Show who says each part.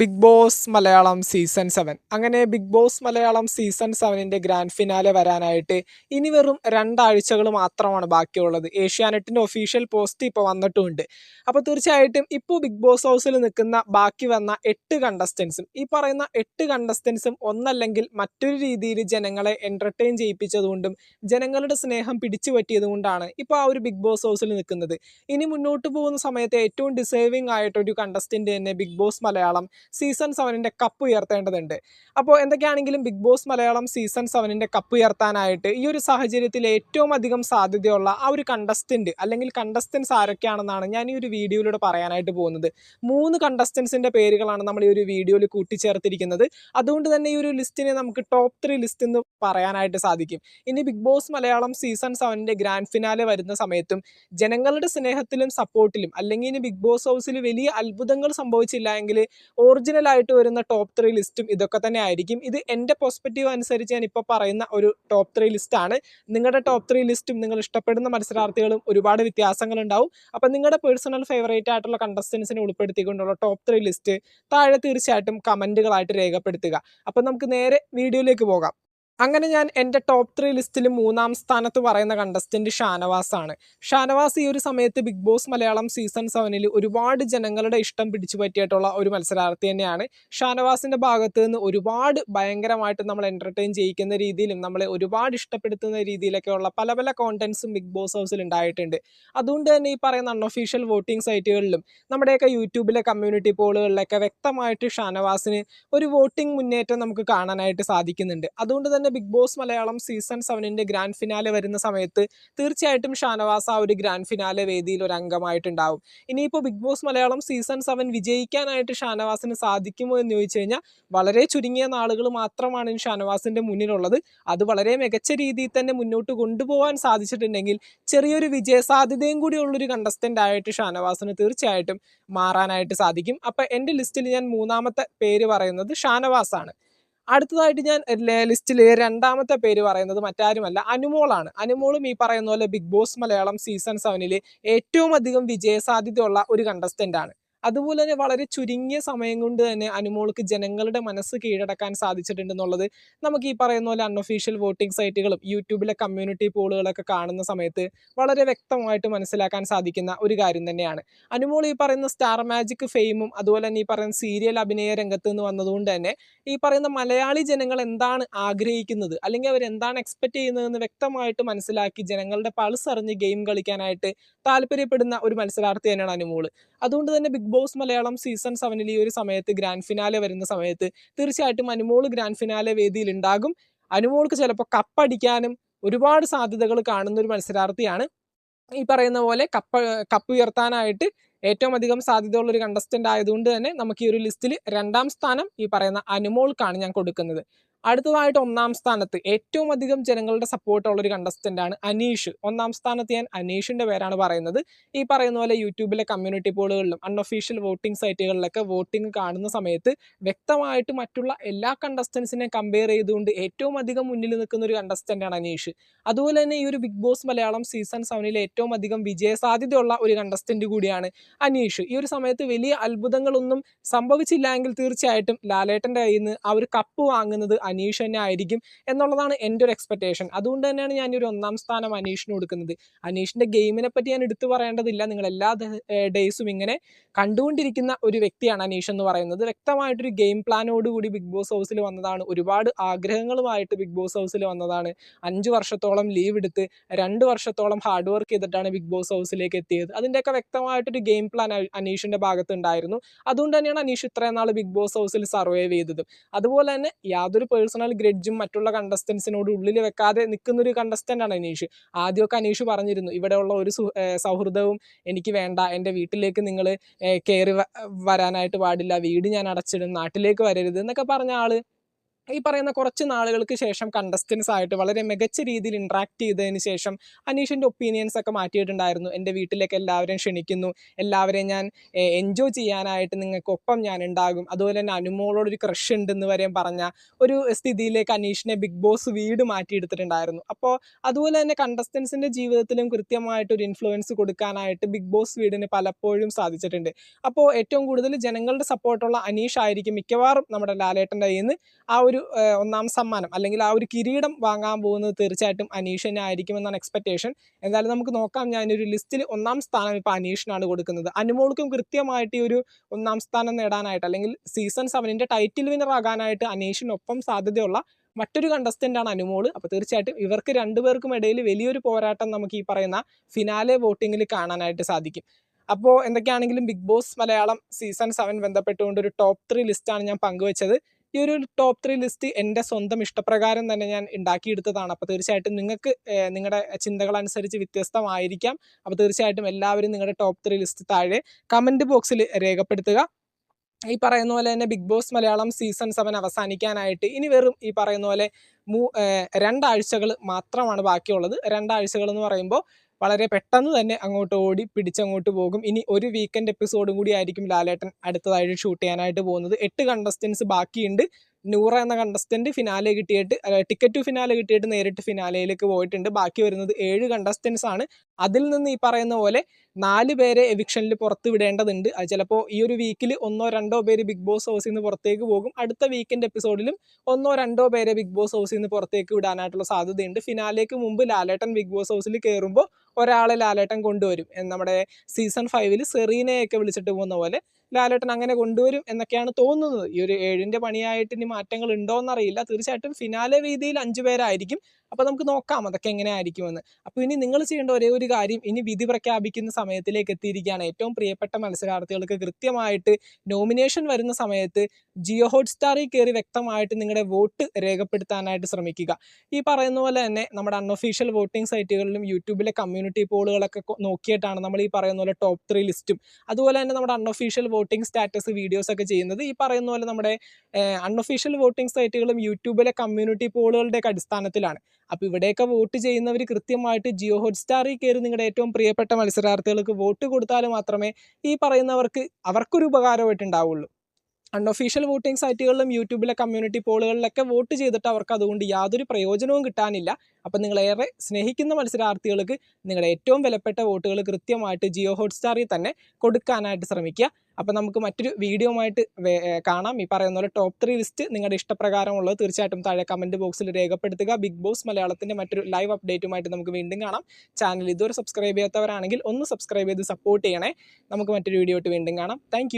Speaker 1: Bigg Boss Malayalam season seven അങ്ങനെ Bigg boss Malayalam season സെവനിന്റെ grand finale വരാനായിട്ട് ഇനി വെറും രണ്ടാഴ്ചകൾ മാത്രമാണ് ബാക്കിയുള്ളത്. ഏഷ്യാനെറ്റിന്റെ ഒഫീഷ്യൽ പോസ്റ്റ് ഇപ്പോൾ വന്നിട്ടുമുണ്ട് അപ്പോൾ തീർച്ചയായിട്ടും ഇപ്പോൾ ബിഗ് ബോസ് ഹൗസിൽ നിൽക്കുന്ന ബാക്കി വന്ന എട്ട് കണ്ടസ്റ്റൻസും ഈ പറയുന്ന എട്ട് കണ്ടസ്റ്റൻസും ഒന്നല്ലെങ്കിൽ മറ്റൊരു രീതിയിൽ ജനങ്ങളെ എന്റർടൈൻ ചെയ്യിപ്പിച്ചതുകൊണ്ടും ജനങ്ങളുടെ സ്നേഹം പിടിച്ചു പറ്റിയതുകൊണ്ടാണ് ഇപ്പോൾ ആ ഒരു ബിഗ് ബോസ് ഹൗസിൽ നിൽക്കുന്നത്. ഇനി മുന്നോട്ട് പോകുന്ന സമയത്ത് ഏറ്റവും ഡിസേർവിംഗ് ആയിട്ടൊരു കണ്ടസ്റ്റന്റ് തന്നെ ബിഗ് ബോസ് മലയാളം സീസൺ സെവനിന്റെ കപ്പ് ഉയർത്തേണ്ടതുണ്ട്. അപ്പോൾ എന്തൊക്കെയാണെങ്കിലും ബിഗ് ബോസ് മലയാളം സീസൺ സെവനിന്റെ കപ്പ് ഉയർത്താനായിട്ട് ഈ ഒരു സാഹചര്യത്തിൽ ഏറ്റവും അധികം സാധ്യതയുള്ള ആ ഒരു കണ്ടസ്റ്റന്റ് അല്ലെങ്കിൽ കണ്ടസ്റ്റൻസ് ആരൊക്കെയാണെന്നാണ് ഞാൻ ഈ ഒരു വീഡിയോയിലൂടെ പറയാനായിട്ട് പോകുന്നത്. മൂന്ന് കണ്ടസ്റ്റൻസിന്റെ പേരുകളാണ് നമ്മൾ ഈ ഒരു വീഡിയോയിൽ കൂട്ടിച്ചേർത്തിരിക്കുന്നത്. അതുകൊണ്ട് തന്നെ ഈ ഒരു ലിസ്റ്റിനെ നമുക്ക് ടോപ്പ് ത്രീ ലിസ്റ്റ് എന്ന് പറയാനായിട്ട് സാധിക്കും. ഇനി ബിഗ് ബോസ് മലയാളം സീസൺ സെവനിന്റെ ഗ്രാൻഡ് ഫിനാലെ വരുന്ന സമയത്തും ജനങ്ങളുടെ സ്നേഹത്തിലും സപ്പോർട്ടിലും അല്ലെങ്കിൽ ഇനി ബിഗ് ബോസ് ഹൗസിൽ വലിയ അത്ഭുതങ്ങൾ സംഭവിച്ചില്ല എങ്കിൽ ഒറിജിനൽ ആയിട്ട് വരുന്ന ടോപ്പ് ത്രീ ലിസ്റ്റും ഇതൊക്കെ തന്നെ ആയിരിക്കും. ഇത് എന്റെ പെർസ്പെക്റ്റീവ് അനുസരിച്ച് ഞാൻ ഇപ്പോൾ പറയുന്ന ഒരു ടോപ്പ് ത്രീ ലിസ്റ്റാണ് നിങ്ങളുടെ ടോപ്പ് ത്രീ ലിസ്റ്റും നിങ്ങൾ ഇഷ്ടപ്പെടുന്ന മത്സരാർത്ഥികളും ഒരുപാട് വ്യത്യാസങ്ങളുണ്ടാവും. അപ്പം നിങ്ങളുടെ പേഴ്സണൽ ഫേവറേറ്റ് ആയിട്ടുള്ള കണ്ടസ്റ്റൻസിനെ ഉൾപ്പെടുത്തിക്കൊണ്ടുള്ള ടോപ്പ് ത്രീ ലിസ്റ്റ് താഴെ തീർച്ചയായിട്ടും കമന്റുകളായിട്ട് രേഖപ്പെടുത്തുക. അപ്പം നമുക്ക് നേരെ വീഡിയോയിലേക്ക് പോകാം. അങ്ങനെ ഞാൻ എന്റെ ടോപ്പ് ത്രീ ലിസ്റ്റിൽ മൂന്നാം സ്ഥാനത്ത് പറയുന്ന കണ്ടസ്റ്റന്റ് ഷാനവാസ് ആണ് ഷാനവാസ് ഈ ഒരു സമയത്ത് ബിഗ് ബോസ് മലയാളം സീസൺ സെവനിൽ ഒരുപാട് ജനങ്ങളുടെ ഇഷ്ടം പിടിച്ചു പറ്റിയിട്ടുള്ള ഒരു മത്സരാർത്ഥി തന്നെയാണ്. ഷാനവാസിന്റെ ഭാഗത്ത് നിന്ന് ഒരുപാട് ഭയങ്കരമായിട്ട് നമ്മൾ എന്റർടൈൻ ചെയ്യിക്കുന്ന രീതിയിലും നമ്മളെ ഒരുപാട് ഇഷ്ടപ്പെടുത്തുന്ന രീതിയിലൊക്കെയുള്ള പല പല കോണ്ടൻസും ബിഗ് ബോസ് ഹൗസിൽ ഉണ്ടായിട്ടുണ്ട്. അതുകൊണ്ട് തന്നെ ഈ പറയുന്ന അൺഒഫീഷ്യൽ വോട്ടിംഗ് സൈറ്റുകളിലും നമ്മുടെയൊക്കെ യൂട്യൂബിലെ കമ്മ്യൂണിറ്റി പോളുകളിലൊക്കെ വ്യക്തമായിട്ട് ഷാനവാസിന് ഒരു വോട്ടിംഗ് മുന്നേറ്റം നമുക്ക് കാണാനായിട്ട് സാധിക്കുന്നുണ്ട്. അതുകൊണ്ട് തന്നെ ബിഗ് ബോസ് മലയാളം സീസൺ സെവനിന്റെ ഗ്രാൻഡ് ഫിനാലെ വരുന്ന സമയത്ത് തീർച്ചയായിട്ടും ഷാനവാസ് ആ ഒരു ഗ്രാൻഡ് ഫിനാലെ വേദിയിൽ ഒരു അംഗമായിട്ടുണ്ടാവും. ഇനിയിപ്പോൾ Bigg Boss Malayalam season seven വിജയിക്കാനായിട്ട് ഷാനവാസിന് സാധിക്കുമോ എന്ന് ചോദിച്ചു കഴിഞ്ഞാൽ വളരെ ചുരുങ്ങിയ നാളുകൾ മാത്രമാണ് ഷാനവാസിന്റെ മുന്നിലുള്ളത്. അത് വളരെ മികച്ച രീതിയിൽ തന്നെ മുന്നോട്ട് കൊണ്ടുപോകാൻ സാധിച്ചിട്ടുണ്ടെങ്കിൽ ചെറിയൊരു വിജയ സാധ്യതയും കൂടി ഉള്ളൊരു കണ്ടസ്റ്റന്റ് ആയിട്ട് ഷാനവാസിന് തീർച്ചയായിട്ടും മാറാനായിട്ട് സാധിക്കും. അപ്പം എന്റെ ലിസ്റ്റിൽ ഞാൻ മൂന്നാമത്തെ പേര് പറയുന്നത് ഷാനവാസ് ആണ് അടുത്തതായിട്ട് ഞാൻ ലിസ്റ്റിൽ രണ്ടാമത്തെ പേര് പറയുന്നത് മറ്റാരുമല്ല അനുമോളാണ്. അനുമോളും ഈ പറയുന്ന പോലെ ബിഗ് ബോസ് മലയാളം സീസൺ സെവനിൽ ഏറ്റവും അധികം വിജയസാധ്യതയുള്ള ഒരു കണ്ടസ്റ്റന്റ് ആണ്. അതുപോലെ തന്നെ വളരെ ചുരുങ്ങിയ സമയം കൊണ്ട് തന്നെ അനുമോൾക്ക് ജനങ്ങളുടെ മനസ്സ് കീഴടക്കാൻ സാധിച്ചിട്ടുണ്ടെന്നുള്ളത് നമുക്ക് ഈ പറയുന്ന പോലെ അൺഒഫീഷ്യൽ വോട്ടിംഗ് സൈറ്റുകളും യൂട്യൂബിലെ കമ്മ്യൂണിറ്റി പോളുകളൊക്കെ കാണുന്ന സമയത്ത് വളരെ വ്യക്തമായിട്ട് മനസ്സിലാക്കാൻ സാധിക്കുന്ന ഒരു കാര്യം തന്നെയാണ്. അനുമോൾ ഈ പറയുന്ന സ്റ്റാർ മാജിക് ഫെയിമും അതുപോലെ തന്നെ ഈ പറയുന്ന സീരിയൽ അഭിനയ രംഗത്ത് നിന്ന് വന്നതുകൊണ്ട് തന്നെ ഈ പറയുന്ന മലയാളി ജനങ്ങൾ എന്താണ് ആഗ്രഹിക്കുന്നത്? അല്ലെങ്കിൽ അവർ എന്താണ് എക്സ്പെക്ട് ചെയ്യുന്നതെന്ന് വ്യക്തമായിട്ട് മനസ്സിലാക്കി ജനങ്ങളുടെ പൾസ് അറിഞ്ഞ് ഗെയിം കളിക്കാനായിട്ട് താല്പര്യപ്പെടുന്ന ഒരു മത്സരാർത്ഥി തന്നെയാണ് അനുമോൾ. അതുകൊണ്ട് തന്നെ ബിഗ് ബോസ് മലയാളം സീസൺ സെവനിൽ ഈ ഒരു സമയത്ത് ഗ്രാൻഡ് ഫിനാലെ വരുന്ന സമയത്ത് തീർച്ചയായിട്ടും അനുമോൾ ഗ്രാൻഡ് ഫിനാലെ വേദിയിൽ ഉണ്ടാകും. അനുമോൾക്ക് ചിലപ്പോൾ കപ്പടിക്കാനും ഒരുപാട് സാധ്യതകൾ കാണുന്ന ഒരു മത്സരാർത്ഥിയാണ്. ഈ പറയുന്ന പോലെ കപ്പ് കപ്പ് ഉയർത്താനായിട്ട് ഏറ്റവും അധികം സാധ്യതയുള്ള ഒരു ആയതുകൊണ്ട് തന്നെ നമുക്ക് ഈ ഒരു ലിസ്റ്റിൽ രണ്ടാം സ്ഥാനം ഈ പറയുന്ന അനുമോൾക്കാണ് ഞാൻ കൊടുക്കുന്നത്. അടുത്തതായിട്ട് ഒന്നാം സ്ഥാനത്ത് ഏറ്റവും അധികം ജനങ്ങളുടെ സപ്പോർട്ടുള്ള ഒരു കണ്ടസ്റ്റന്റ് ആണ് അനീഷ്. ഒന്നാം സ്ഥാനത്ത് ഞാൻ അനീഷിന്റെ പേരാണ് പറയുന്നത്. ഈ പറയുന്ന പോലെ യൂട്യൂബിലെ കമ്മ്യൂണിറ്റി പോളുകളിലും അൺഒഫീഷ്യൽ വോട്ടിംഗ് സൈറ്റുകളിലൊക്കെ വോട്ടിംഗ് കാണുന്ന സമയത്ത് വ്യക്തമായിട്ട് മറ്റുള്ള എല്ലാ കണ്ടസ്റ്റൻസിനെ കമ്പയർ ചെയ്തുകൊണ്ട് ഏറ്റവും അധികം മുന്നിൽ നിൽക്കുന്ന ഒരു കണ്ടസ്റ്റന്റ് ആണ് അനീഷ്. അതുപോലെ തന്നെ ഈ ഒരു ബിഗ് ബോസ് മലയാളം സീസൺ സെവനിലെ ഏറ്റവും അധികം വിജയ സാധ്യതയുള്ള ഒരു കണ്ടസ്റ്റന്റ് കൂടിയാണ് അനീഷ്. ഈ ഒരു സമയത്ത് വലിയ അത്ഭുതങ്ങളൊന്നും സംഭവിച്ചില്ല എങ്കിൽ തീർച്ചയായിട്ടും ലാലേട്ടന്റെ കയ്യിൽ നിന്ന് ആ ഒരു കപ്പ് വാങ്ങുന്നത് അനീഷ് തന്നെ ആയിരിക്കും എന്നുള്ളതാണ് എന്റെ ഒരു എക്സ്പെക്റ്റേഷൻ അതുകൊണ്ട് തന്നെയാണ് ഞാൻ ഒരു ഒന്നാം സ്ഥാനം അനീഷിന് കൊടുക്കുന്നത്. അനീഷിന്റെ ഗെയിമിനെ പറ്റി ഞാൻ എടുത്തു പറയേണ്ടതില്ല. നിങ്ങൾ എല്ലാ ഡേയ്സും ഇങ്ങനെ കണ്ടുകൊണ്ടിരിക്കുന്ന ഒരു വ്യക്തിയാണ് അനീഷ് എന്ന് പറയുന്നത്. വ്യക്തമായിട്ടൊരു ഗെയിം പ്ലാനോടുകൂടി ബിഗ് ബോസ് ഹൗസിൽ വന്നതാണ്. ഒരുപാട് ആഗ്രഹങ്ങളുമായിട്ട് ബിഗ് ബോസ് ഹൗസിൽ വന്നതാണ്. അഞ്ച് വർഷത്തോളം ലീവ് എടുത്ത് രണ്ട് വർഷത്തോളം ഹാർഡ് വർക്ക് ചെയ്തിട്ടാണ് ബിഗ് ബോസ് ഹൗസിലേക്ക് എത്തിയത്. അതിന്റെയൊക്കെ വ്യക്തമായിട്ടൊരു ഗെയിം പ്ലാൻ അനീഷിന്റെ ഭാഗത്ത് ഉണ്ടായിരുന്നു അതുകൊണ്ട് തന്നെയാണ് അനീഷ് ഇത്രയും നാൾ ബിഗ് ബോസ് ഹൗസിൽ സർവൈവ് ചെയ്തത്. അതുപോലെ തന്നെ യാതൊരു പേഴ്സണൽ ഗ്രഡ്ജും മറ്റുള്ള കണ്ടസ്റ്റൻസിനോട് ഉള്ളിൽ വെക്കാതെ നിൽക്കുന്ന ഒരു കണ്ടസ്റ്റന്റ് ആണ് അനീഷ്. ആദ്യമൊക്കെ അനീഷ് പറഞ്ഞിരുന്നു ഇവിടെയുള്ള ഒരു സൗഹൃദവും എനിക്ക് വേണ്ട. എന്റെ വീട്ടിലേക്ക് നിങ്ങൾ കയറി വരാനായിട്ട് പാടില്ല. വീട് ഞാൻ അടച്ചിടും. നാട്ടിലേക്ക് വരരുത് എന്നൊക്കെ പറഞ്ഞ ആൾ. ഈ പറയുന്ന കുറച്ച് നാളുകൾക്ക് ശേഷം കണ്ടസ്റ്റൻസ് ആയിട്ട് വളരെ മികച്ച രീതിയിൽ ഇൻട്രാക്ട് ചെയ്തതിന് ശേഷം അനീഷിന്റെ ഒപ്പീനിയൻസ് ഒക്കെ മാറ്റിയിട്ടുണ്ടായിരുന്നു. എന്റെ വീട്ടിലേക്ക് എല്ലാവരെയും ക്ഷണിക്കുന്നു. എല്ലാവരെയും ഞാൻ എൻജോയ് ചെയ്യാനായിട്ട് നിങ്ങൾക്കൊപ്പം ഞാൻ ഉണ്ടാകും. അതുപോലെ തന്നെ അനുമോളോടൊരു ക്രഷ് ഉണ്ടെന്ന് വരെയും പറഞ്ഞ ഒരു സ്ഥിതിയിലേക്ക് അനീഷിനെ ബിഗ് ബോസ് വീട് മാറ്റിയെടുത്തിട്ടുണ്ടായിരുന്നു. അപ്പോൾ അതുപോലെ തന്നെ കണ്ടസ്റ്റൻസിന്റെ ജീവിതത്തിലും കൃത്യമായിട്ട് ഒരു ഇൻഫ്ലുവൻസ് കൊടുക്കാനായിട്ട് ബിഗ് ബോസ് വീടിന് പലപ്പോഴും സാധിച്ചിട്ടുണ്ട്. അപ്പോൾ ഏറ്റവും കൂടുതൽ ജനങ്ങളുടെ സപ്പോർട്ടുള്ള അനീഷ് ആയിരിക്കും മിക്കവാറും നമ്മുടെ ലാലേട്ടന്റെ കയ്യിൽ നിന്ന് ആ ഒരു ഏഹ്, ഒന്നാം സമ്മാനം. അല്ലെങ്കിൽ ആ ഒരു കിരീടം വാങ്ങാൻ പോകുന്നത് തീർച്ചയായിട്ടും അനീഷ് തന്നെ ആയിരിക്കുമെന്നാണ് എക്സ്പെക്ടേഷൻ എന്തായാലും നമുക്ക് നോക്കാം. ഞാനൊരു ലിസ്റ്റിൽ ഒന്നാം സ്ഥാനം ഇപ്പോൾ അനീഷിനാണ് കൊടുക്കുന്നത്. അനുമോൾക്കും കൃത്യമായിട്ട് ഈ ഒരു ഒന്നാം സ്ഥാനം നേടാനായിട്ട് അല്ലെങ്കിൽ സീസൺ സെവനിന്റെ ടൈറ്റിൽ വിന്നർ ആകാനായിട്ട് അനീഷിനൊപ്പം സാധ്യതയുള്ള മറ്റൊരു കണ്ടസ്റ്റന്റാണ് ആണ് അനുമോൾ. അപ്പോൾ തീർച്ചയായിട്ടും ഇവർക്ക് രണ്ടുപേർക്കും ഇടയിൽ വലിയൊരു പോരാട്ടം നമുക്ക് ഈ പറയുന്ന ഫിനാലെ വോട്ടിങ്ങിൽ കാണാനായിട്ട് സാധിക്കും. അപ്പോൾ എന്തൊക്കെയാണെങ്കിലും Bigg Boss Malayalam season seven ബന്ധപ്പെട്ടുകൊണ്ട് ഒരു ടോപ്പ് ത്രീ ലിസ്റ്റാണ് ഞാൻ പങ്കുവച്ചത്. ഈ ഒരു ടോപ്പ് ത്രീ ലിസ്റ്റ് എന്റെ സ്വന്തം ഇഷ്ടപ്രകാരം തന്നെ ഞാൻ ഉണ്ടാക്കിയെടുത്തതാണ് അപ്പോൾ തീർച്ചയായിട്ടും നിങ്ങൾക്ക് നിങ്ങളുടെ ചിന്തകൾ അനുസരിച്ച് വ്യത്യസ്തമായിരിക്കാം. അപ്പോൾ തീർച്ചയായിട്ടും എല്ലാവരും നിങ്ങളുടെ ടോപ്പ് ത്രീ ലിസ്റ്റ് താഴെ കമന്റ് ബോക്സിൽ രേഖപ്പെടുത്തുക. ഈ പറയുന്ന പോലെ തന്നെ Bigg Boss Malayalam season seven അവസാനിക്കാനായിട്ട് ഇനി വെറും ഈ പറയുന്ന പോലെ മൂ രണ്ടാഴ്ചകൾ മാത്രമാണ് ബാക്കിയുള്ളത്. രണ്ടാഴ്ചകൾ എന്ന് പറയുമ്പോൾ വളരെ പെട്ടെന്ന് തന്നെ അങ്ങോട്ട് ഓടി പിടിച്ചങ്ങോട്ട് പോകും. ഇനി ഒരു വീക്കെൻഡ് എപ്പിസോഡും കൂടി ആയിരിക്കും ലാലേട്ടൻ അടുത്തതായിട്ട് ഷൂട്ട് ചെയ്യാനായിട്ട് പോകുന്നത്. എട്ട് കണ്ടസ്റ്റൻസ് ബാക്കിയുണ്ട്. നൂറ എന്ന കണ്ടസ്റ്റന്റ് ഫിനാലെ കിട്ടിയിട്ട് ടിക്കറ്റ് ടു ഫിനാലെ കിട്ടിയിട്ട് നേരിട്ട് ഫിനാലയിലേക്ക് പോയിട്ടുണ്ട്. ബാക്കി വരുന്നത് ഏഴ് കണ്ടസ്റ്റൻസ് ആണ്. അതിൽ നിന്ന് ഈ പറയുന്ന പോലെ നാല് പേരെ എവിക്ഷനിൽ പുറത്ത് വിടേണ്ടതുണ്ട്. അത് ചിലപ്പോൾ ഈ ഒരു വീക്കിൽ ഒന്നോ രണ്ടോ പേര് ബിഗ് ബോസ് ഹൗസിൽ നിന്ന് പുറത്തേക്ക് പോകും. അടുത്ത വീക്കിന്റെ എപ്പിസോഡിലും ഒന്നോ രണ്ടോ പേരെ ബിഗ് ബോസ് ഹൗസിൽ നിന്ന് പുറത്തേക്ക് വിടാനായിട്ടുള്ള സാധ്യതയുണ്ട്. ഫിനാലേക്ക് മുമ്പ് ലാലേട്ടൻ ബിഗ് ബോസ് ഹൗസിൽ കയറുമ്പോൾ ഒരാളെ ലാലേട്ടൻ കൊണ്ടുവരും. നമ്മുടെ സീസൺ ഫൈവിൽ സെറീനയൊക്കെ വിളിച്ചിട്ട് പോകുന്ന പോലെ ലാലേട്ടൻ അങ്ങനെ കൊണ്ടുവരും എന്നൊക്കെയാണ് തോന്നുന്നത്. ഈ ഒരു ഏഴിന്റെ പണിയായിട്ട് ഇനി മാറ്റങ്ങൾ ഉണ്ടോ എന്നറിയില്ല തീർച്ചയായിട്ടും ഫിനാലെ രീതിയിൽ അഞ്ചു പേരായിരിക്കും അപ്പോൾ നമുക്ക് നോക്കാം അതൊക്കെ എങ്ങനെ ആയിരിക്കുമെന്ന്. അപ്പോൾ ഇനി നിങ്ങൾ ചെയ്യേണ്ട ഒരേ ഒരു കാര്യം ഇനി വിധി പ്രഖ്യാപിക്കുന്ന സമയത്തിലേക്ക് എത്തിയിരിക്കുകയാണ്. ഏറ്റവും പ്രിയപ്പെട്ട മത്സരാർത്ഥികൾക്ക് കൃത്യമായിട്ട് നോമിനേഷൻ വരുന്ന സമയത്ത് ജിയോ ഹോട്ട്സ്റ്റാറിൽ കയറി വ്യക്തമായിട്ട് നിങ്ങളുടെ വോട്ട് രേഖപ്പെടുത്താനായിട്ട് ശ്രമിക്കുക. ഈ പറയുന്ന പോലെ തന്നെ നമ്മുടെ അൺഒഫീഷ്യൽ വോട്ടിംഗ് സൈറ്റുകളിലും യൂട്യൂബിലെ കമ്മ്യൂണിറ്റി പോളുകളൊക്കെ നോക്കിയിട്ടാണ് നമ്മൾ ഈ പറയുന്ന പോലെ ടോപ്പ് ത്രീ ലിസ്റ്റും അതുപോലെ തന്നെ നമ്മുടെ അൺഒഫീഷ്യൽ വോട്ടിംഗ് സ്റ്റാറ്റസ് വീഡിയോസ് ഒക്കെ ചെയ്യുന്നത്. ഈ പറയുന്ന പോലെ നമ്മുടെ അൺഒഫീഷ്യൽ വോട്ടിംഗ് സൈറ്റുകളും യൂട്യൂബിലെ കമ്മ്യൂണിറ്റി പോളുകളുടെയൊക്കെ അടിസ്ഥാനത്തിലാണ്. അപ്പോൾ ഇവിടെയൊക്കെ വോട്ട് ചെയ്യുന്നവർ കൃത്യമായിട്ട് ജിയോ ഹോട്ട്സ്റ്റാറിൽ കയറി നിങ്ങളുടെ ഏറ്റവും പ്രിയപ്പെട്ട മത്സരാർത്ഥികൾക്ക് വോട്ട് കൊടുത്താൽ മാത്രമേ ഈ പറയുന്നവർക്ക് അവർക്കൊരു ഉപകാരമായിട്ടുണ്ടാവുള്ളൂ അൺഒഫീഷ്യൽ വോട്ടിംഗ് സൈറ്റുകളിലും യൂട്യൂബിലെ കമ്മ്യൂണിറ്റി പോളുകളിലൊക്കെ വോട്ട് ചെയ്തിട്ട് അവർക്ക് അതുകൊണ്ട് യാതൊരു പ്രയോജനവും കിട്ടാനില്ല. അപ്പം നിങ്ങളേറെ സ്നേഹിക്കുന്ന മത്സരാർത്ഥികൾക്ക് നിങ്ങളുടെ ഏറ്റവും വിലപ്പെട്ട വോട്ടുകൾ കൃത്യമായിട്ട് ജിയോ ഹോട്ട്സ്റ്റാറിൽ തന്നെ കൊടുക്കാനായിട്ട് ശ്രമിക്കുക. അപ്പം നമുക്ക് മറ്റൊരു വീഡിയോ ആയിട്ട് കാണാം. ഈ പറയുന്ന പോലെ ടോപ്പ് ത്രീ ലിസ്റ്റ് നിങ്ങളുടെ ഇഷ്ടപ്രകാരമുള്ളത് തീർച്ചയായിട്ടും താഴെ കമന്റ് ബോക്സിൽ രേഖപ്പെടുത്തുക. ബിഗ് ബോസ് മലയാളത്തിന്റെ മറ്റൊരു ലൈവ് അപ്ഡേറ്റുമായിട്ട് നമുക്ക് വീണ്ടും കാണാം. ചാനൽ ഇതുവരെ സബ്സ്ക്രൈബ് ചെയ്യാത്തവരാണെങ്കിൽ ഒന്ന് സബ്സ്ക്രൈബ് ചെയ്ത് സപ്പോർട്ട് ചെയ്യണേ. നമുക്ക് മറ്റൊരു വീഡിയോ ആയിട്ട് വീണ്ടും കാണാം. താങ്ക്